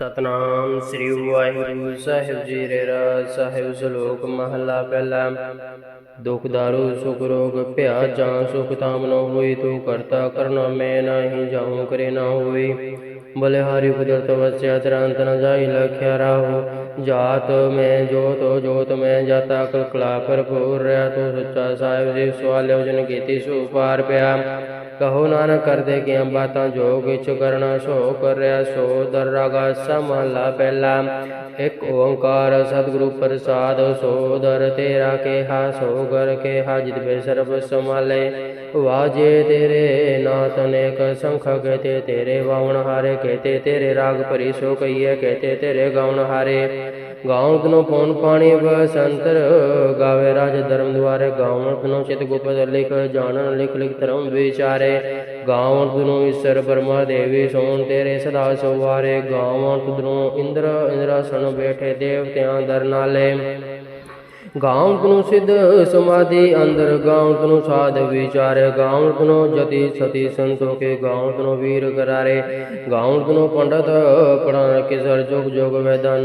ਸਤਨਾਮ ਸ੍ਰੀ Waheguru Sahib ji RERA ਸਾਹਿਬ ਸ਼ਲੋਕ ਮਹਲਾ ਪਹਿਲਾ। ਦੁਖ ਦਾਰੂ, ਸੁਖ ਰੋਗ, ਭਿਆ ਜਾਂ ਸੁਖ ਤਾਮ ਨ ਹੋਈ ਤੂੰ ਕਰਤਾ ਕਰਨਾ, ਮੈਂ ਨਹੀਂ ਜਾਉ, ਕਰੇ ਨਾ ਹੋਈ ਬਲਿਹਾਰੀ ਕੁਦਰਤ ਵਸਿਆ, ਤਰੰਤ ਨ ਜਾਈ ਲਖਿਆ ਰਾਹੋ। ਜਾਤ ਮੈਂ, ਜੋਤ ਜੋਤ ਮੈਂ, ਜਾਤਾ ਕਲ ਕਲਾ ਭਰਪੂਰ ਰਿਆ ਤੂੰ ਸੱਚਾ ਸਾਹਿਬ ਜੀ ਸਵਾਲਿਓ ਜਨ ਕੀਤੀ, ਸੋ ਪਾਰ ਪਿਆ। ਕਹੋ ਨਾਨਕ ਕਰਦੇ ਕਿ ਬਾਤਾਂ ਜੋ ਕਿਛ ਕਰਨਾ ਸੋ ਕਰਿਆ ਸੋ ਦਰ ਰਾਗਾ ਸਮਹਲਾ ਪਹਿਲਾ। ਇੱਕ ਓੰਕਾਰ ਸਤਿਗੁਰੂ ਪ੍ਰਸਾਦ ਸੋ ਦਰ ਤੇਰਾ ਕੇਹਾ, ਸੋ ਗਰ ਕੇਹਾ, ਜਿਤ ਬੇ ਸਰਬ ਸਮਾਲੇ ਵਾਜੇ ਤੇਰੇ ਨਾਥ ਅਨੇਕ ਸੰਖ ਕਹਤੇ, ਤੇਰੇ ਵਾਵਣ ਹਾਰੇ, ਕਹਤੇ ਤੇਰੇ ਰਾਗ ਭਰੀ ਸੋ ਕਹੀਏ, ਕਹਤੇ ਤੇਰੇ ਗਾਉਣ ਹਾਰੇ। ਗਾਉਣ ਕਨੋ ਪੌਣ ਪਾਣੀ ਬਸੰਤਰ ਗਾਵੇ ਰਾਜ ਧਰਮ ਦੁਆਰੇ ਗਾਉਣ ਚਿਤ ਗੁਪਤ ਲਿਖ, ਜਾਣਨ ਲਿਖ ਲਿਖ ਧਰਮ ਵਿਚਾਰੇ। ਗਾਵਣ ਤੁਨੋ ਈਸ਼ਰ ਬਰਮਾ ਦੇਵੀ ਸੋਣ ਤੇਰੇ ਸਦਾ ਸਵਾਰੇ। ਗਾਵਣ ਤੁਨੋ ਇੰਦਰਾ ਇੰਦਰਾਸਣ ਬੈਠੇ ਦੇਵਤਿਆਂ ਦਰ ਨਾਲੇ। ਗਾਉਂ ਤਨੂੰ ਸਿੱਧ ਸਮਾਧੀ, ਅੰਦਰ ਗਾਉਂ ਤਨੂੰ ਸਾਧ ਵਿਚਾਰੇ ਗਾਉਂ ਤਨੂੰ ਜਤੀ ਸਤੀ ਸੰਤੋ ਕੇ ਗਾਉਂ ਤਨੂੰ ਵੀਰ ਕਰਾਰੇ। ਗਾਉਂ ਤਨੂੰ ਪੰਡਤ ਪੜਾਣ ਕਿਸਰ ਜੁਗ ਜੁਗ ਵੇਦਾਂ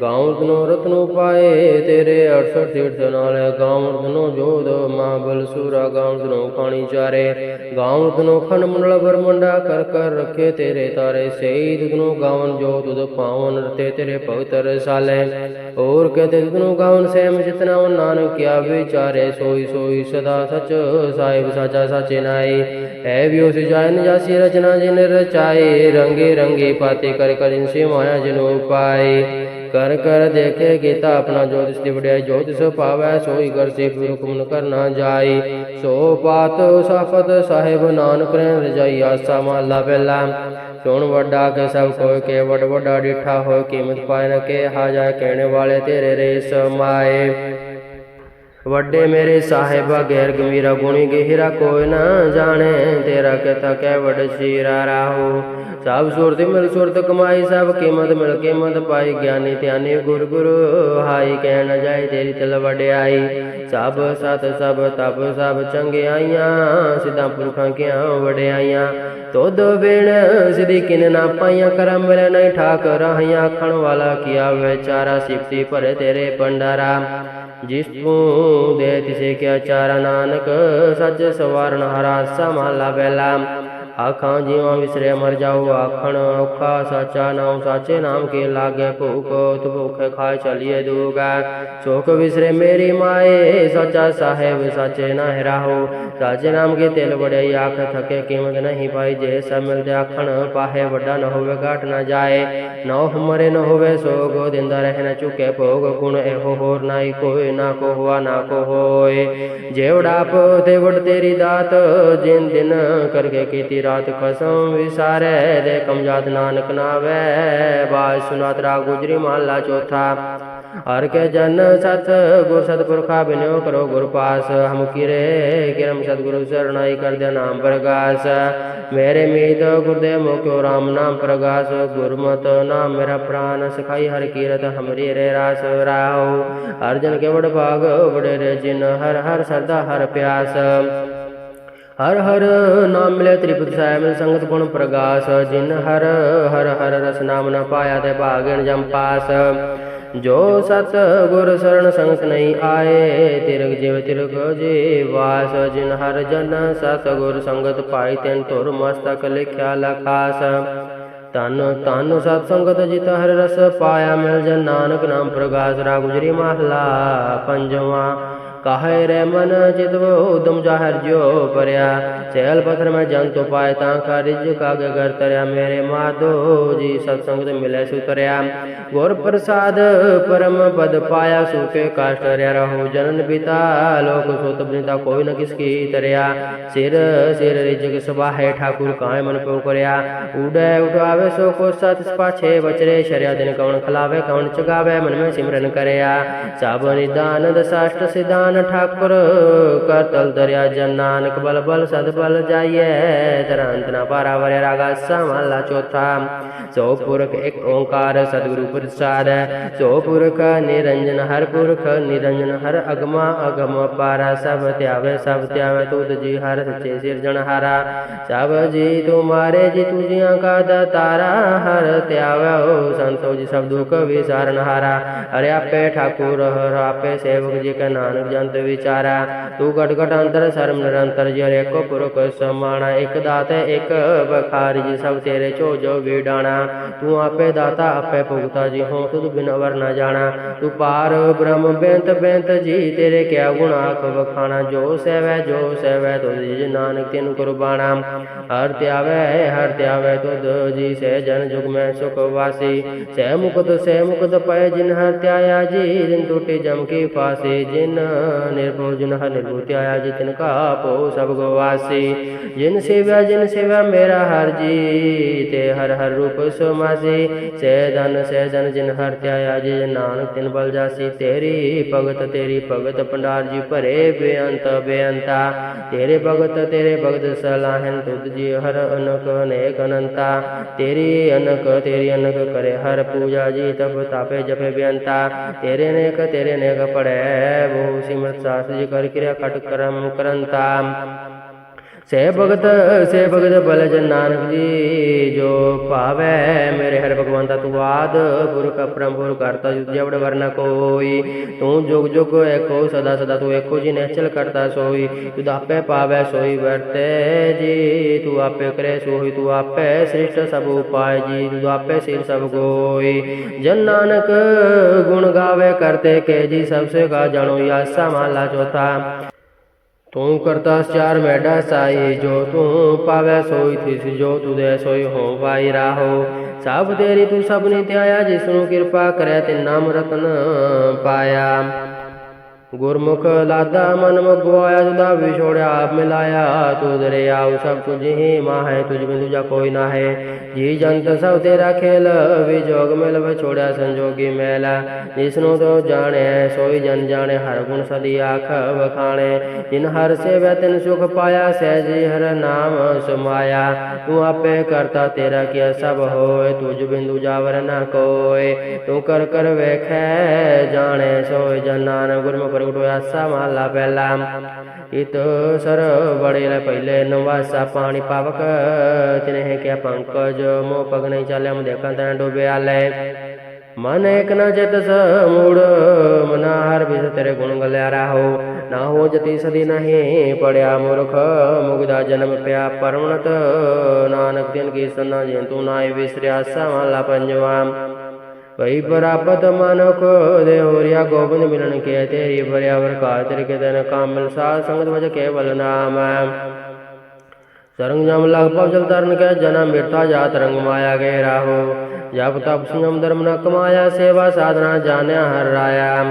ਗਾਉਂ ਤਨੂੰ ਮੋਹਣੀਆਂ ਪਾਏ, ਤੇਰੇ 68 ਤੀਰਥ ਨਾਲੇ ਗਾਉਂ ਤਨੂੰ ਜੋਧ ਮਾਬਲ ਸੂਰਾ ਗਾਉਂ ਤਨੂੰ ਖਾਣੀ ਚਾਰੇ। ਗਾਉਂ ਤਨੂੰ ਖੰਡ ਮੰਡਲ ਬਰਮੰਡਾ ਕਰ ਕਰ ਰੱਖੇ, ਤੇਰੇ ਤਾਰੇ ਸਹੀ ਤਨੂੰ ਗਾਵਨ ਜੋ ਤੁਧ ਪਾਵਨ ਰਤੇ, ਤੇਰੇ ਭਗਤ ਰਸਾਲੇ। ਹੋਰ ਕਹਤੇ ਤਨੂੰ ਗਾਵਨ ਸਹਿਮ ਜਿਤਨਾ ਉਹ ਨਾਨਕ ਕਿਆ ਵਿਚਾਰੇ। ਸੋਈ ਸੋਈ ਸਦਾ ਸਚ ਸਾਹਿਬ ਸਾਚਾ ਸਾਚੇ ਨਾਈ ਐ ਵੀ ਉਸ ਜਾਸੀ ਰਚਨਾ ਜਿਨ ਰਚਾਏ। ਰੰਗੇ ਰੰਗੇ ਪਾਤੇ ਕਰ ਕਰ ਇਨਸੇ ਮਾਇਆ ਜਨੋ ਪਾਏ ਕਰ ਕਰ ਦੇਖੇ ਕੀਤਾ ਆਪਣਾ ਜੋਤਿਸ ਦੀ ਵਡਿਆਈ ਜੋਤਿਸ ਪਾਵੈ, ਸੋਈ ਕਰ ਸੇ ਹੁਕਮ ਕਰਨਾ ਜਾਈ। ਸੋ ਪਾਤ ਸਫਤ ਸਾਹਿਬ ਨਾਨਕ ਰਹਿ ਰਜਾਈ, ਆਸਾ ਮਹਲਾ ਪਹਿਲਾ। ਸੁਣ ਵੱਡਾ ਕੇ ਸਭ ਕੋਈ ਕੇ, ਵੱਡ ਵੱਡਾ ਡਿਠਾ ਹੋਏ ਕੀਮਤ ਪਾਇ ਨ ਕੇ, ਹਾਜਾ ਕਹਿਣੇ ਵਾਲੇ ਤੇਰੇ ਰੇ ਸਮਾਏ ਵੱਡੇ ਮੇਰੇ ਸਾਹਿਬਾ ਗੈਰ ਗਮੀਰਾ ਗੁਣੀ ਗਹਿਰਾ ਕੋਈ ਨਾ ਜਾਣੇ, ਤੇਰਾ ਕਹਤਾ ਕਹਿ ਵੱਡ ਸ਼ੀਰਾ ਰਾਹੋ। ਸਭ ਸੁਰਤ ਮਿਲ ਸੁਰਤ ਕਮਾਈ, ਸਭ ਕੀਮਤ ਮਿਲ ਕੀਮਤ ਪਾਈ, ਗਿਆਨੀ ਧਿਆਨੀ ਗੁਰ ਗੁਰ ਹਾਈ, ਕਹਿ ਨ ਜਾਏ ਤੇਰੀ ਤਲ ਵਡਿਆਈ। ਸਭ ਸਤ ਸਭ ਤਪ ਸਭ ਚੰਗਿਆਈਆਂ, ਸਿਧਾਂ ਪੁਰਖਾਂ ਕਿਆਂ ਵਡਿਆਈਆਂ? ਤੋਦ ਵੇਣ ਸਿਧੀ ਕਿਨ ਨਾ ਪਾਈਆਂ ਕਰਮ ਮਿਲ ਨਹੀਂ ਠਾਕ ਰਹੀਆਂ ਆਖਣ ਵਾਲਾ ਕੀਆ ਵਿਚਾਰਾ ਸਿਫਤੀ ਭਰੇ ਤੇਰੇ ਪੰਡਾਰਾ ਜਿਸ ਤੂੰ ਦੇ ਤਿਸੇ ਕਿਆ ਚਾਰਾ ਨਾਨਕ ਸੱਚ ਸਵਾਰਨ ਹਰਾ ਸਮਾਲਾ ਬੈਲਾ ਆਖਾਂ ਜੀਵਾਂ ਵਿਸਰੇ ਮਰ ਜਾਓ ਆਖਣ, ਔਖਾ ਸਾਚਾ ਨਾਮ ਸਾਚੇ ਨਾਮ ਕੇ ਲਾਗੇ ਭੂਖ, ਤੁ ਭੁਖੇ ਖਾਏ ਚਲੀਏ ਦੂਗਾ। ਸੋਖ ਵਿਸਰੇ ਮੇਰੀ ਮਾਏ, ਸੱਚਾ ਸਾਹਿਬ ਸਾਚੇ ਨਾ ਰਾਹੋ। ਸਾਚੇ ਨਾਮ ਕੇ ਤਿਲ ਬੜਾਈ ਆਖ, ਥਕੇ ਕੀਮਤ ਨਹੀਂ ਪਾਈ, ਜੇ ਸਭ ਮਿਲਦੇ ਆਖਣ, ਪਾਹੇ ਵੱਡਾ ਨਾ ਹੋਵੇ, ਘਾਟ ਨਾ ਜਾਏ। ਨੋ ਮਰੇ ਨ ਹੋਵੇ, ਸੋਗ ਦਿੰਦਾ ਰਹਿ ਨ ਚੁਕੇ, ਭੋਗ ਗੁਣ ਇਹੋ ਹੋਰ ਨਾਈ, ਕੋਈ ਨਾ ਕੋ ਹੁਆ ਨਾ ਕੋ ਹੋਏ ਜੇਵੜਾ ਆਪ ਤੇ ਵਡ ਤੇਰੀ ਦਾਤ, ਜਿਨ ਦਿਨ ਕਰਕੇ ਕੀਤੀ ਰਾਤ ਕਸਮ ਵਿਸਾਰੇ ਦੇ ਕਮਜਾਤ ਨਾਨਕ ਨਾਵੇ। ਬਾਜ ਸੁਨਾਤ ਰਾ ਗੁਜਰੀ ਮਹਲਾ ਚੌਥਾ। ਹਰ ਕੇ ਜਨ ਸਤ ਗੁਰ ਸਤਪੁਰਖਾ ਬਿਨੋ ਕਰੋ ਗੁਰ ਪਾਸ। ਹਮ ਕਿਰੇ ਕਿਰਮ ਸਤਗੁਰੂ ਸਰਣਾਈ ਕਰ ਦੇ ਨਾਮ ਪ੍ਰਗਾਸ। ਮੇਰੇ ਮੀਤ ਗੁਰਦੇ ਮੁਖਿਓ ਰਾਮ ਨਾਮ ਪ੍ਰਗਾਸ। ਗੁਰਮਤ ਨਾਮ ਮੇਰਾ ਪ੍ਰਾਨ, ਸਖਾਈ ਹਰ ਕੀਰਤ ਹਮਰੀ ਰੇ ਰਾਸ ਰਾਹੋ ਅਰਜਨ ਕੇ ਵਡ ਭਾਗ ਬੜੇ ਰੇ ਜਿਨ ਹਰ ਹਰ ਸਰਦਾ ਹਰ ਪਿਆਸ। ਹਰ ਹਰ ਨਾਮ ਮਿਲੇ ਤ੍ਰਿਪਤ ਸਾਹਿਬ ਮਿਲ ਸੰਗਤ ਗੁਣ ਪ੍ਰਗਾਸ, ਜਿਨ ਹਰ ਹਰ ਹਰ ਰਸ ਨਾਮ ਨਾ ਪਾਇਆ ਤੇ ਭਾਗਣ ਜਮ ਪਾਸ। ਜੋ ਸਤ ਗੁਰ ਸਰਣ ਸੰਗਤ ਨਹੀਂ ਆਏ, ਤਿਰਗ ਜਿਵ ਤਿਰਗ ਜੀਵਾਸ ਜਿਨ ਹਰ ਜਨ ਸਤ ਗੁਰ ਸੰਗਤ ਪਾਈ ਤੈਨ ਤੁਰ ਮਸਤਕ ਲਿਖਿਆ ਲਖਾਸ। ਤਨ ਤਨ ਸਤ ਸੰਗਤ ਜਿਤ ਹਰ ਰਸ ਪਾਇਆ ਮਿਲ ਜਨ ਨਾਨਕ ਨਾਮ ਪ੍ਰਗਾਸ। ਰਾ ਗੁਜਰੀ ਮਹਲਾ ਪੰਜਵਾਂ। ਕਾਹੇ ਰੇ ਮਨ ਚਿਤਵ ਉਦਮ ਜਾਹਰ ਜਿਉ ਪਰਿਆ ਸੈਲ ਪਥਰ ਮੈਂ ਜਨ ਤੋ ਪਾਏ ਤਾਂ ਕਾ ਰਿਜ ਕਾਗੇ ਗਰ ਤਰਿਆ ਮੇਰੇ ਮਾਧੋ ਜੀ ਸਤ ਸੰਗਤ ਮਿਲੇ ਸੁਤਰਿਆ ਗੁਰ ਪ੍ਰਸਾਦ ਪਰਮ ਪਦ ਪਾਇਆ ਸੁਕੇ ਕਾਸ਼ਟ ਰਿਆ ਰਹੋ ਜਨਨ ਪਿਤਾ, ਲੋਕ ਸੋਤ ਬਨਿਤਾ ਕੋਈ ਨ ਕਿਸ ਕੀ ਤਰਿਆ ਸਿਰ ਸਿਰ ਰਿਜਗ ਸਬਾਹੇ ਠਾਕੁਰ ਕਾਇ ਮਨ ਪਉ ਕਰਿਆ। ਉਡੈ ਉਠਾਵੇ ਸੋ ਕੋ ਸਤ ਪਾਛੇ ਬਚਰੇ। ਸ਼ਰਿਆ ਦਿਨ ਕਵਣ ਖਲਾਵੇ, ਕਵਣ ਚਗਾਵੇ, ਮਨ ਮੈਂ ਸਿਮਰਨ ਕਰਿਆ। ਸਭ ਨਿਦਾਨ ਦਸਾਸ਼ਟ ਸਿਧਾਨ ਠਾਕੁਰ ਕਰ ਤਲ ਦਰਿਆ ਜਨ ਨਾਨਕ ਬਲ ਬਲ ਸਦ ਬਲ ਜਾਈਐ। ਤਰੰਤ ਨਾ ਪਾਰਾ ਵਰੇ ਰਾਗਾ ਸਮਾਲਾ ਚੌਥਾ। ਸੋ ਪੁਰਖ ਇੱਕ ਓੰਕਾਰ ਸਤਿਗੁਰੂ ਪ੍ਰਸਾਦ ਸੋ ਪੁਰਖ ਨਿਰੰਜਨ ਹਰ ਪੁਰਖ, ਨਿਰੰਜਨ ਹਰ ਅਗਮਾ, ਅਗਮ ਪਾਰਾ। ਸਭ ਧਿਆਵੇ ਸਭ ਧਿਆਵੇ ਤੁਧ ਜੀ ਹਰ ਸੱਚੇ ਸਿਰਜਣ ਹਾਰਾ। ਸਭ ਜੀ ਤੁਮਾਰੇ ਜੀ ਤੁਜੀਆਂ ਕਾ ਦਾਤਾਰਾ। ਹਰ ਧਿਆਵੋ ਸੰਤੋ ਜੀ ਸਭ ਦੁਖ ਵਿਸਾਰਨ ਹਾਰਾ। ਹਰਿ ਆਪੇ ਠਾਕੁਰ, ਹਰ ਆਪੇ ਸੇਵਕ ਜੀ ਕਾ ਨਾਨਕ ਜੰਤ ਵਿਚਾਰਾ, ਤੂੰ ਘਟ ਘਟ ਅੰਤਰ ਸਰਮ ਨਿਰੰਤਰ ਜੀ ਹਰੇ ਪੁਰਖ ਸਮਾਣਾ, ਇਕ ਦਾਤ, ਇੱਕ ਬਖਾਰੀ ਜੀ ਸਭ ਤੇਰੇ ਚੋ ਜੋ ਵੀਡਾਣਾ ਤੂੰ ਆਪੇ ਦਾਤਾ, ਆਪੇ ਭੁਗਤਾ ਜੀ ਹੋ ਤੁਧ ਬਿਨ ਵਰ ਨਾ ਜਾਣਾ। ਤੂੰ ਪਾਰ ਬ੍ਰਹਮ, ਬੇਅੰਤ ਬੇਅੰਤ ਜੀ, ਤੇਰੇ ਕਿਆ ਗੁਣ ਆਖ ਜੋ ਸੇਵੈ ਜੋ ਸੇਵੈ ਤੁਧ ਜੀ ਨਾਨਕ ਤੈਨੂੰ ਕੁਰਬਾਨਾ ਹਰ ਧਿਆਵੈ ਹਰ ਧਿਆਵੈ ਤੁਧ ਜੀ, ਸਹਿ ਜਨ ਜੁਗ ਮੈਂ ਸੁਖ ਵਾਸੀ। ਸੇ ਮੁਕਤ, ਸਹਿ ਮੁਕਤ ਪੈ ਜਿਨ ਹਰ ਧਿਆਇਆ ਜੀ, ਜਿਨ ਟੂਟੇ ਜਮ ਕੀ ਫਾਸੇ ਜਿਨ ਨਿਰਭਉ ਜਿਨ ਹਰ ਨਿਰਭਉ ਧਿਆਇਆ ਜੀ ਤਿਨ ਕਾ ਪੋ ਸਭ ਗਵਾਸੀ ਜਿਨ ਸੇਵਿਆ ਜਿਨ ਸੇਵਿਆ ਮੇਰਾ ਹਰ ਜੀ, ਤੇ ਹਰ ਹਰ ਰੂਪ ਸਮਾਸੀ ਸੇ ਧਨ, ਸੇ ਜਨ ਜਿਨ ਹਰ ਧਿਆਇਆ, ਜੀ ਨਾਨਕ ਤਿਨ ਬਲ ਜਾਸੀ। ਤੇਰੀ ਭਗਤ ਤੇਰੀ ਭਗਤ ਭੰਡਾਰ ਜੀ ਭਰੇ ਬੇਅੰਤ, ਬੇਅੰਤਾ। ਤੇਰੇ ਭਗਤ ਤੇਰੇ ਭਗਤ ਸਲਾਹਨ ਤੁਧ ਜੀ ਹਰ ਅਨਕ ਅਨੇਕ ਅਨੰਤਾ। ਤੇਰੀ ਅਨਕ ਤੇਰੀ ਅਨਕ ਕਰੇ ਹਰ ਪੂਜਾ ਜੀ, ਤਪ ਤਾਪੇ ਜਪੇ ਬੇਅੰਤਾ। ਤੇਰੇ ਨੇਕ ਤੇਰੇ ਨੇਕ ਪੜੈ ਬਹੁ ਸਿਮਰਤ ਸਾਸ ਜੀ ਕਰ ਕਿਰਿਆ ਖਟ ਕਰਮ ਸੇ ਭਗਤ ਸੇ ਭਗਤ ਬਲ ਜਨ ਨਾਨਕ ਜੀ, ਜੋ ਭਾਵੈ ਮੇਰੇ ਹਰ ਭਗਵੰਤਾ ਤੂੰ ਆਦ, ਪੁਰਖ ਅਪਰੰਪੁਰ ਕਰਤਾ ਜਵੜ ਵਰਨਾ ਕੋਈ। ਤੂੰ ਜੁਗ ਜੁਗ ਏਕੋ, ਸਦਾ ਸਦਾ ਤੂੰ ਏਕੋ ਜੀ ਨਿਹਚਲ ਕਰਤਾ ਸੋਈ। ਤੂੰ ਆਪੇ ਪਾਵੈ ਸੋਈ ਵਰਤੇ ਜੀ, ਤੂੰ ਆਪੇ ਕਰੇ ਸੋਈ ਤੂੰ ਆਪੇ ਸ੍ਰਿਸ਼ਟ ਸਭ ਉਪਾਇ ਜੀ, ਤੂੰ ਆਪੇ ਸਿਰ ਸਭ ਕੋਈ ਜਨ ਨਾਨਕ ਗੁਣ ਗਾਵੇ ਕਰਤੇ ਕੇ ਜੀ, ਸਭ ਸੇ ਗਾ ਜਾਣੋ ਆਸਾ ਮਾਲਾ ਚੌਥਾ। ਤੂੰ ਕਰਤਾ ਚਾਰ ਮੈਡਾ ਸਾਈ, ਜੋ ਤੂੰ ਪਾਵੈ ਸੋਈ ਥਿਸ ਜੋ ਤੁਦੇ ਸੋਈ ਹੋ ਵਾਈ ਰਾਹੋ। ਸਭ ਤੇਰੀ ਤੂੰ ਸਭਨੀ ਧਿਆਇਆ ਜਿਸ ਨੂੰ ਕਿਰਪਾ ਕਰੈ ਤੇ ਨਾਮ ਰਤਨ ਪਾਇਆ। ਗੁਰਮੁਖ ਲਾਦਾ ਮਨ ਮਗਵਾਇਆ ਜੁਦਾ ਵਿਛੋੜਿਆ ਆਪ ਮਿਲਾਇਆ, ਤੂ ਦਰਿਆਉ ਸਭ ਤੁਝ ਹੀ ਮਾਹੈ ਤੁਝ ਬਿਨ ਦੂਜਾ ਕੋਈ ਨਾ ਹੈ। ਜੀ ਜੰਤ ਸਭ ਤੇਰਾ ਖੇਲ ਵਿਜੋਗ ਮਿਲ ਵਿਛੋੜਿਆ ਸੰਜੋਗੀ ਮੈਲਾ। ਜਿਸ ਨੂੰ ਤੋ ਜਾਣੈ, ਸੋਈ ਜਨ ਜਾਣੈ, ਹਰ ਗੁਣ ਸਦੀ ਆਖ ਵਖਾਣੇ। ਜਿਨ ਹਰ ਸੇਵੈ, ਤਿਨ ਸੁਖ ਪਾਇਆ ਸਹਿਜੀ ਹਰ ਨਾਮ ਸਮਾਇਆ। ਤੂੰ ਆਪੇ ਕਰਤਾ ਤੇਰਾ ਕੀਆ ਸਭ ਹੋਏ ਤੁਝ ਬਿੰਦੂ ਜਾਵਰ ਨਾ ਕੋਏ। ਤੂੰ ਕਰ ਕਰ ਵੇਖੈ, ਜਾਣੈ, ਸੋਈ ਜਨ ਨਾਨਕ, ਗੁਰਮੁਖ ਪ੍ਰਗਟ ਹੋਇਆ ਸਾ ਮਹਲਾ ਪਹਿਲਾ ਇਤ ਸਰ ਬੜੇ ਲੈ ਪਹਿਲੇ ਨਵਾਸਾ ਪਾਣੀ ਪਾਵਕ ਤਿਨਹਿ ਕਿਆ ਪੰਕਜ ਮੋ ਪਗ ਨਹੀਂ ਚਾਲਿਆ ਮੁ ਦੇਖਾਂ ਤਨ ਡੋਬਿਆ ਲੈ ਮਨ ਇਕ ਨ ਚਿਤ ਸਮੂੜ ਮਨਾ ਹਰ ਬਿਸ ਤੇਰੇ ਗੁਣ ਗਲਿਆ ਰਾਹੋ ਨਾ ਹੋ ਜਤੀ ਸਦੀ ਨਹੀਂ ਪੜਿਆ ਮੁਰਖ ਮੁਗਦਾ ਜਨਮ ਪਿਆ ਪਰਮਨਤ ਨਾਨਕ ਦਿਨ ਕੀ ਸਨਾ वही बराबर मानव को देहोरिया गोविंद मिलन के तेरी पर्यावर का तिरके दन कामल सा संगत भज केवल नाम। सरंग जम लग जल तरण के जन्म मिटता जात रंग माया गए राहो। जप तप संयम धर्म न कमाया, सेवा साधना जाने हर राया।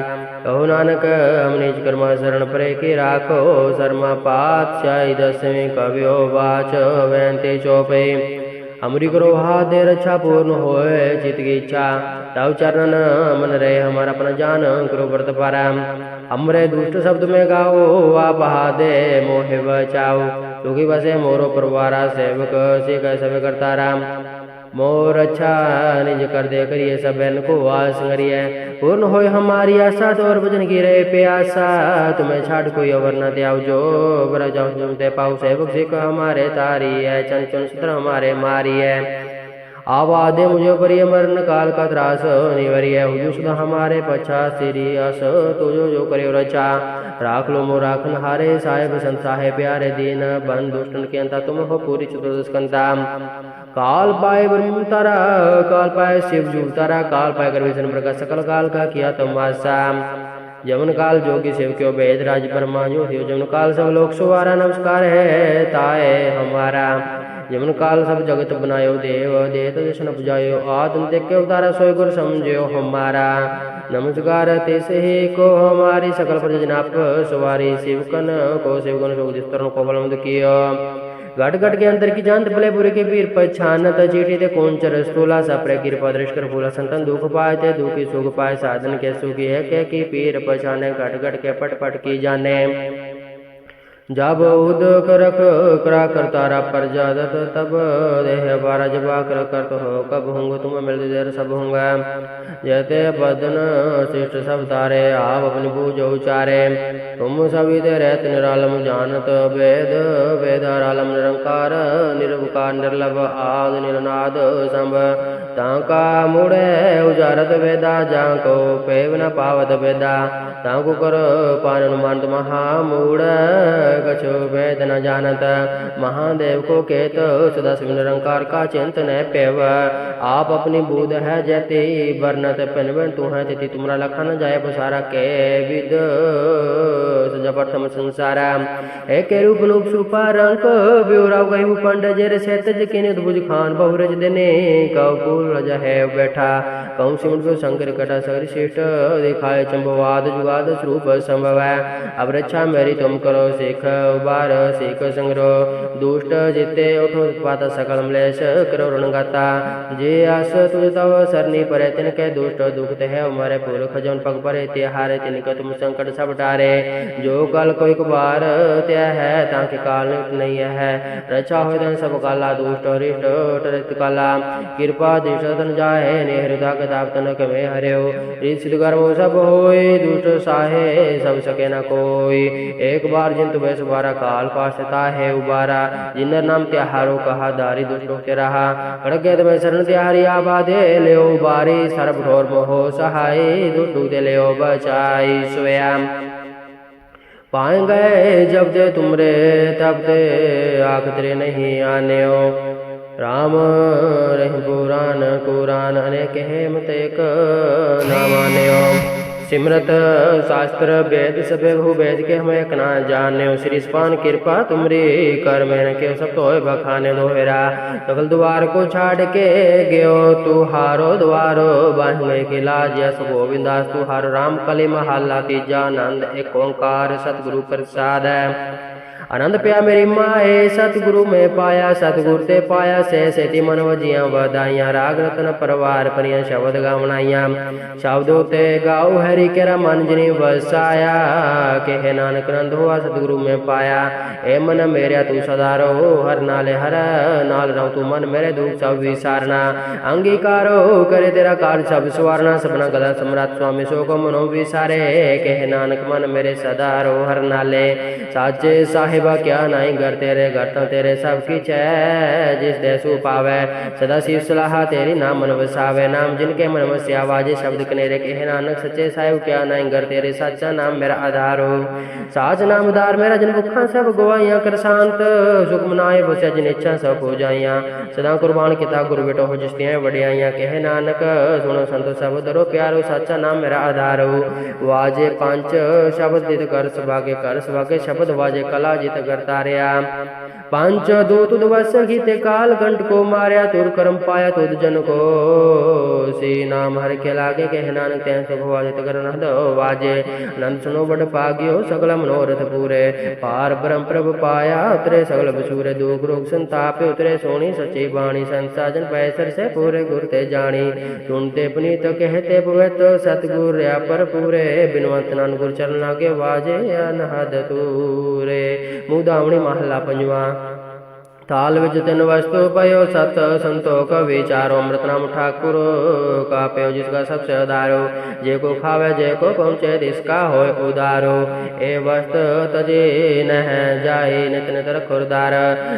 कहो नानक, हम कर्मा शरण परे की राखो। शर्मा पातशाही दसवीं कवियो वाच वैंती चौपे। अमरी करो हाथ दे रक्षा पूर्ण होए चित की इच्छा तव चरण मन रहे हमारा अपना जान करो व्रत पारा। हमरे दुष्ट शब्द में गाओ, आप दे मोहे बचाओ। दुखी बसे मोरो परवारा, सेवक से सब करता राम मोर अच्छा निज कर दे करिए सब बहन को वास करिए। पूर्ण होय हमारी आशा तो और भजन की रहे प्यासा। तुम्हें छाड़ कोई अवर न त्याव जो बर जाओ तुम ते पाऊ सेवक सिख हमारे तारी है चन चन हमारे मारी है। आवा दे मुझे परिय मरण काल का त्रास, निवरिय हुजुसद हमारे पछा सिरी अस तो जो जो करे रचा। राख लो मो राखन हारे साहेब संता है प्यारे दीन बन दुष्टन के अंता तुम हो पूरी चतुर्दस्कंता काल पाए तारा, काल पाए शिव जुग तारा, काल पाए विष्णु प्रकाश सकल काल का किया तुम जमन काल जोगी शिव क्यों वेद राज परमा जमन काल सब लोग सुवारा नमस्कार है, ताए हमारा। जमन काल सब जगत बनायो देव देत जशन पुजायो आदम देख के उतारा सोय गुर समझो हमारा नमस्कार तिस ही को हमारी सकल प्रजनाप सवारी शिवकन को शिवगन शोक जिस्तरण को बलमद कियो घट घट के अंदर की जानत भले बुरे के पीर पहचानत चीटी ते कोंचर स्थूला सप्रे कृपा दृष्कर फूला संतन दुख पाए ते दुखी सुख पाए साधन के सुखी है के की पीर पहचाने घट घट के पट पट की जाने जब उद करक करा करतारा पर जादत तब देह बारा जबा कर करत हो कब होंगे तुम मिल देर सब होंगे जयते बदन शिष्ट सब तारे आप अपनी पूज उचारे तुम सभी ते रहत निरालम जानत वेद वेदारालम निरंकार निर्वकार निर्लभ आद निरनाद संभ ਤਾਂ ਕਾ ਮੁੜੈ ਉਜਾਰਤ ਵੇਦਾ, ਜਾਂ ਕੋ ਪੇਵ ਨ ਪਾਵਤ ਵੇਦਾ। ਤਾਂ ਕੋ ਕਰ ਪਾਨਨ ਮੰਤ ਮਹਾ ਮੂੜ, ਕਛੋ ਵੇਦ ਨ ਜਾਣਤ। ਮਹਾਦੇਵ ਕੋ ਕੇਤ, ਸਦਾ ਸਿਮਨ ਰੰਕਾਰ ਕਾ ਚਿੰਤਨੈ ਪੇਵ। ਆਪ ਆਪਣੀ ਬੂਦ ਹੈ ਜੈਤੀ, ਵਰਨਤ ਪਨਵਨ ਤੂੰ ਹੈ ਤਿਤੀ ਤੁਮਰਾ ਲਖਾ ਨ ਜਾਏ ਪਸਾਰਾ ਕੇ ਵਿਦ ਸਜਪਰਤਮ ਸੰਸਾਰਾ। ਏਕੇ ਰੂਪ ਨੂਪ ਸੁਪਾਰੰਕ ਵਿਉਰਾਵ ਗਹਿ ਪੰਡ ਜੇਰ ਸੇਤ ਜਕਿਨੇ ਦੁਜ ਖਾਨ ਬਹੁ ਰਜ ਦੇਨੇ। ਕਉ रज है बैठा। कौन सिमुट शंकर कटा सगर श्रेष्ठ दिखाए चंबवाद जुगाद स्वरूप संभव है। अब रक्षा मेरी तुम करो, सिख उबार, सिख संग्रह दुष्ट जिते उठो, पाता सकल मलेश, करो रणगाता जे आस तुझ तव सरनी परे तिन के दुष्ट दुखत है, उमरे पुरख जन पग परे ते हारे तिन के तुम संकट सब टारे जो कल कोई बार त्या है, ताकि काल नहीं है। रक्षा हो सब काला, दुष्ट टरित काला। कृपा दृष्ट धन जाहे नेहृदा कताप तन कमे हरियो ऋषि कर्म सब होय दुष्ट साहे सब सके न कोई एक बार जिंतु वैस बारा काल पासता है उबारा जिनर नाम त्याहारो कहा दारी दुष्टों के रहा खड़गे में शरण त्यारी आबादे ले बारी सर्व ढोर मोहो सहाय दुष्टु दे ले बचाई स्वयं पाए गए जब दे तुमरे तब दे आग तेरे नहीं आने हो राम रह पुराण कुरान अनेक हेमत एक न माने हो सिमरत शास्त्र वेद सबे भू वेद के हम एक ना जाने हो श्री स्पान कृपा तुमरी कर मैंने के सब तो बखाने दो हेरा सकल द्वार को छाड़ के गयो तू हारो द्वारो बांध गए के लाज यस गोविंदास तू हारो राम कली महल्ला तीजा आनंद एक ओंकार सतगुरु प्रसाद ਆਨੰਦ ਪਿਆ ਮੇਰੀ ਮਾਏ, ਸਤਿਗੁਰੂ ਮੈਂ ਪਾਇਆ, ਸਤਿਗੁਰ ਤੇ ਪਾਇਆ, ਸਹਿ ਸੇਤੀ ਮਨ ਵਜੀਆਂ ਵਧਾਈਆਂ, ਰਾਗ ਰਤਨ ਪਰਵਾਰ ਪਰੀਆਂ ਸ਼ਬਦ ਗਾਵਣਾਈਆਂ ਸ਼ਬਦੋ ਤੇ ਗਾਉ ਹਰੀ ਕੇਰਾ ਮਨ ਜਿਨੇ ਵਸਾਇਆ, ਕਹਿ ਨਾਨਕ ਨੰਦ ਹੋਆ, ਸਤਿਗੁਰੂ ਮੈਂ ਪਾਇਆ। ਏ ਮਨ ਮੇਰਿਆ ਤੂੰ ਸਦਾ ਰਹੋ, ਹਰ ਨਾਲੇ ਹਰ ਨਾਲ ਰਹੁ ਤੂੰ ਮਨ ਮੇਰੇ ਦੁਖ ਸਭ ਵਿਸਾਰਨਾ। ਅੰਗੀਕਾਰੋ ਕਰੇ ਤੇਰਾ ਕਾਰਜ ਸਭ ਸਵਾਰਨਾ ਸਭਨਾ ਗਦਾ ਸਮਰਾਤ ਸੁਆਮੀ ਸੋ ਕੋ ਮਨੋ ਵਿਸਾਰੇ, ਕਹਿ ਨਾਨਕ ਮਨ ਮੇਰੇ ਸਦਾ ਰਹੋ, ਹਰ ਨਾਲੇ। ਸਾਚੇ ਸਾਹਿਬ ਸਾਹਿਬਾ ਕਿਆ ਨਾਹੀ ਘਰ ਤੇਰੇ ਘਰ ਤਾਂ ਤੇਰੇ ਸਭ ਕਿਛ ਹੈ, ਜਿਸ ਦੇ ਸੂ ਪਾਵੇ। ਸਦਾ ਸਿਵ ਸਲਾਹਾ ਤੇਰੀ ਨਾਮ ਮਨ ਵਸਾਵੇ ਨਾਮ ਜਿਨ ਕੇ ਮਨ ਵਸਿਆ ਵਾਜੇ ਸ਼ਬਦ ਕਨੇਰੇ ਕਹੇ ਨਾਨਕ ਸੱਚੇ ਸਾਹਿਬ, ਕਿਆ ਨਾਹੀ ਘਰ ਤੇਰੇ ਸੱਚਾ ਨਾਮ ਮੇਰਾ ਆਧਾਰ ਹੋ। ਸਾਚ ਨਾਮਦਾਰ ਮੇਰਾ ਜਨ ਭੁੱਖਾਂ ਸਭ ਗਵਾਈਆਂ ਕਰ ਸ਼ਾਂਤ। ਸੁਖ ਮਨਾਏ ਬਸਿਆ ਜਿਨ ਇੱਛਾ ਸਭ ਹੋ ਜਾਈਆਂ। ਸਦਾ ਕੁਰਬਾਨ ਕੀਤਾ ਗੁਰ ਬੇਟੋ ਹੋ ਜਿਸਤੀਆਂ ਵਡਿਆਈਆਂ, ਕਹੇ ਨਾਨਕ। ਸੁਣੋ ਸੰਤ ਸਭ ਦਰੋ ਪਿਆਰੋ, ਸੱਚਾ ਨਾਮ ਮੇਰਾ ਆਧਾਰ ਹੋ। ਵਾਜੇ ਪੰਜ ਸ਼ਬਦ ਦਿਤ ਕਰ ਸੁਭਾਗੇ ਕਰ ਸੁਭਾਗੇ ਸ਼ਬਦ ਵਾਜੇ ਕਲਾ ਜਿਤ ਕਰਤਾਰਿਆ ਪੰਚ ਦੂਤ ਦਵਸ ਕੀਤੇ ਕਾਲ ਕੰਟ ਕੋ ਮਾਰਿਆ, ਤੁਰ ਕਰਮ ਪਾਇਆ ਤੁਧ ਜਨ ਕੋ। ਸੀ ਨਾਮ ਹਰ ਕੇ ਲਾਗੇ, ਕਹਿ ਨਾਨਕ ਤੈ ਸੁਖ ਵਾਜਿਤ ਕਰਨ ਹਦ ਵਾਜੇ। ਅਨੰਦ ਸੁਨੋ ਬੜ ਪਾਗਿਓ ਸਗਲ ਮਨੋਰਥ ਪੂਰੇ। ਪਾਰ ਬ੍ਰਹਮ ਪ੍ਰਭ ਪਾਇਆ, ਉਤਰੇ ਸਗਲ ਬਸੂਰੇ। ਦੁਖ ਰੋਗ ਸੰਤਾਪ ਉਤਰੇ, ਸੋਣੀ ਸੱਚੀ ਬਾਣੀ ਸੰਸਾਜਨ ਪੈਸਰ ਸੇ ਪੂਰੇ, ਗੁਰ ਤੇ ਜਾਣੀ। ਸੁਨਤੇ ਪਨੀਤ ਕਹਤੇ ਪਵਿੱਤ ਸਤਗੁਰ ਰਿਆ ਪਰ ਪੂਰੇ। ਬਿਨਵੰਤ ਨਾਨ ਗੁਰ ਚਰਨ ਲਾਗੇ ਵਾਜੇ, ਅਨਹਦ ਤੂਰੇ। ਮੁਦਾਵਣੀ ਮਹਲਾ ਪੰਜਵਾ ਤਾਲ ਵਿੱਚ ਤਿੰਨ ਵਸਤੂ ਪਇਓ, ਸਤ ਸੰਤੋਖ, ਵਿਚਾਰੋ, ਅੰਮ੍ਰਿਤ ਨਾਮ ਠਾਕੁਰ ਕਾ ਪਿਓ ਜਿਸ ਕਾ ਸਭ ਸੇ ਉਦਾਰੋ। ਜੇ ਕੋ ਖਾਵੇ, ਜੇ ਕੋ ਪਹੁੰਚੇ, ਤਿਸ ਕਾ ਹੋਏ ਉਦਾਰੋ। ਇਹ ਵਸਤ ਤਜੇ ਨਹਿ ਜਾਏ, ਨਿਤ ਨਿਤ ਰਖੁਰਦਾਰ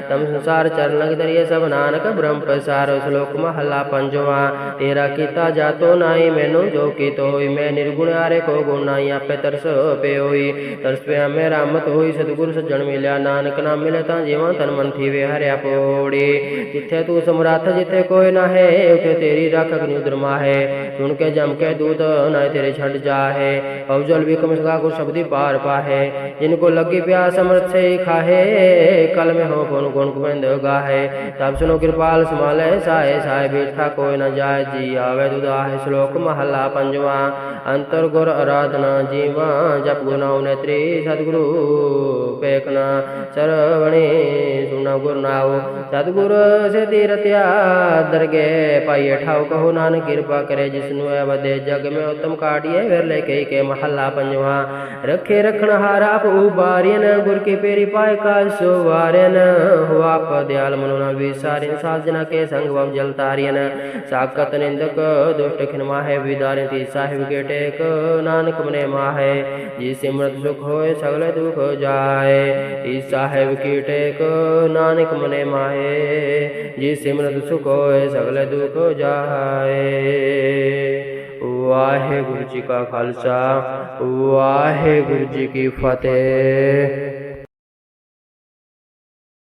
ਤਮ ਸੰਸਾਰ ਚਰਨ ਲਗ ਦਰਿਏ, ਸਭ ਨਾਨਕ ਬ੍ਰਹਮ ਪ੍ਰਸਾਰ। ਸ਼ਲੋਕ ਮਹਲਾ ਪੰਜਵਾ, ਤੇਰਾ ਕੀਤਾ ਜਾਤੋ ਨਾਹੀ, ਮੈਨੂੰ ਜੋ ਕੀਤੋ ਹੋਈ, ਮੈਂ ਨਿਰਗੁਣ ਆਰੇ ਕੋ ਗੁਣ ਆਪੇ ਤਰਸ ਪਿਓਈ। ਤਰਸ ਪਿਆ ਮੈਂ ਰਾਮਤ ਹੋਈ, ਸਤਿਗੁਰ ਸੱਜਣ ਮਿਲਿਆ, ਨਾਨਕ ਨਾਮ ਮਿਲੇ ਤਾਂ ਜੀਵਾਂ ਤਨ ਮਨ ਥੀਵੇ। ਹਰਿਆ ਪੋੜੇ। ਜਿੱਥੇ ਤੂੰ ਸਮਰੱਥ, ਜਿੱਥੇ ਕੋਈ ਨਾ ਹੈ ਉਥੇ ਤੇਰੀ ਰੱਖਕ ਨੂੰ ਦਰਮਾ ਹੈ। ਸੁਣ ਕੇ, ਜਮ ਕੇ ਦੂਤ ਨਾ ਤੇਰੇ ਛੱਡ ਜਾਹੇ। ਅਵਜਲ ਵਿਕਮ ਸਗਾ ਕੋ ਸ਼ਬਦੀ ਪਾਰ ਪਾਹੇ। ਜਿਨ ਕੋ ਲੱਗੀ ਪਿਆਸ ਅਮਰਤ ਸੇ ਖਾਹੇ। ਕਲ ਮੈਂ ਹੋ ਕੋਨ ਕੋਨ ਗੋਬਿੰਦ ਗਾਹੇ। ਤਬ ਸੁਨੋ ਕਿਰਪਾਲ ਸਮਾਲੇ ਸਾਏ ਸਾਏ ਬੈਠਾ ਕੋਈ ਨਾ ਜਾਏ। ਜੀ ਆਵੇ ਦੁਦਾਹੇ ਸ਼ਲੋਕ ਮਹਲਾ ਪੰਜਵਾ। ਅੰਤਰ ਗੁਰ ਆਰਾਧਨਾ ਜੀਵਾ, ਜਪ ਗੁਨਾਉ ਨੇ ਤ੍ਰੀ ਸਤਿਗੁਰੂ ਪੇਖਣਾ ਸਰਵਣੇ ਸੁਣਾ ਗੁਰ ਨਾਉ ਸਤਿਗੁਰ ਸੇ ਰਤਿਆ ਦਰਗੇ ਪਾਈਏ ਠਾਉ। ਕਹੋ ਨਾਨਕ ਕਿਰਪਾ ਕਰੇ ਜਿਸ ਨੂੰ ਐ ਵਦੇ ਜਗ ਮੈਂ ਉਤਮ ਕਾਢੀਏ, ਫਿਰ ਲੈ ਕੇ ਮਹੱਲਾ ਪੰਜਵਾ। ਰੱਖੇ ਰਖਣ ਹਾਰਾ ਆਪ ਉਬਾਰਿਨ ਗੁਰ ਕੀ ਪੇਰੀ ਪਾਏ ਕਾਜ ਸੋ ਵਾਰਿਨ ਹੋ ਆਪ ਦਿਆਲ ਵਿਸਾਰਿਨ ਸਾਜਨਾ ਕੇ ਸੰਗ ਵਮ ਜਲ ਤਾਰਿਨ ਸਾਕਤ ਨਿੰਦਕ, ਦੁਸ਼ਟ ਖਿਨ ਮਾਹੇ ਵਿਦਾਰਿਨ ਤੀ ਸਾਹਿਬ ਕੇ ਟੇਕ। ਨਾਨਕ ਮਨੇ ਮਾਹੇ, ਜੀ ਸਿਮਰਤ ਸੁਖ ਹੋਏ, ਸਗਲੇ ਦੁਖ ਜਾਏ। ਤੀ ਸਾਹਿਬ ਕੀ ਟੇਕ, ਨਾਨਕ ਮਨੇ ਮਾਹੇ ਜੀ ਸਿਮਰਤ ਸੁਖ ਹੋਏ, ਸਗਲ ਦੁਖ ਜਾਏ। ਵਾਹਿਗੁਰੂ ਜੀ ਕਾ ਖਾਲਸਾ, ਵਾਹਿਗੁਰੂ ਜੀ ਕੀ ਫਤਿਹ।